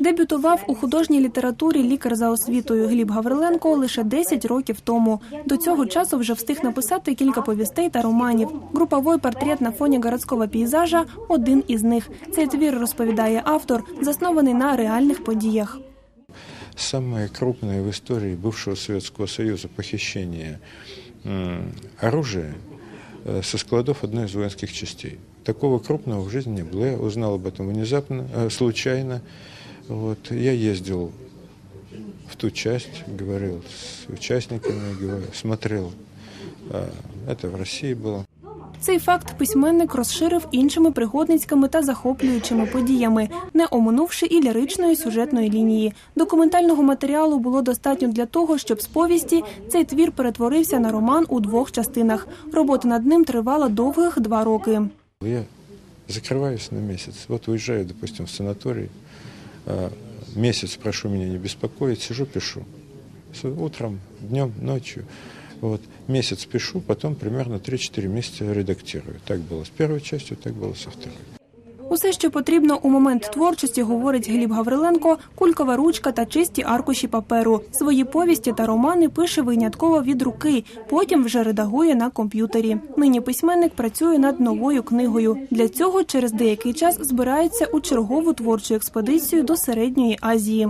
Дебютував у художній літературі лікар за освітою Гліб Гавриленко лише 10 років тому. До цього часу вже встиг написати кілька повістей та романів. Груповий портрет на фоні городського пейзажа один із них. Цей твір розповідає автор, заснований на реальних подіях. Самое крупное в истории бывшего Советского Союза похищение м, оружия со складов одной из воинских частей. Такого крупного в жизни не было. Я узнал об этом внезапно, э, случайно. Вот. Я ездил в ту часть, говорил с участниками, говорил, смотрел. А, Это в России было. Цей факт письменник розширив іншими пригодницькими та захоплюючими подіями, не оминувши і ліричної сюжетної лінії. Документального матеріалу було достатньо для того, щоб з повісті цей твір перетворився на роман у двох частинах. Робота над ним тривала довгих два роки. Я закрываюсь на месяц. Вот уезжаю, допустим, в санаторий. а, Месяц прошу меня не беспокоить, сижу, пишу. Утром, днем, ночью. Вот. Месяц пишу, потом примерно 3-4 месяца редактирую. Так было с первой частью, так было со второй. Усе, що потрібно у момент творчості, говорить Гліб Гавриленко, кулькова ручка та чисті аркуші паперу. Свої повісті та романи пише винятково від руки, потім вже редагує на комп'ютері. Нині письменник працює над новою книгою. Для цього через деякий час збирається у чергову творчу експедицію до середньої Азії.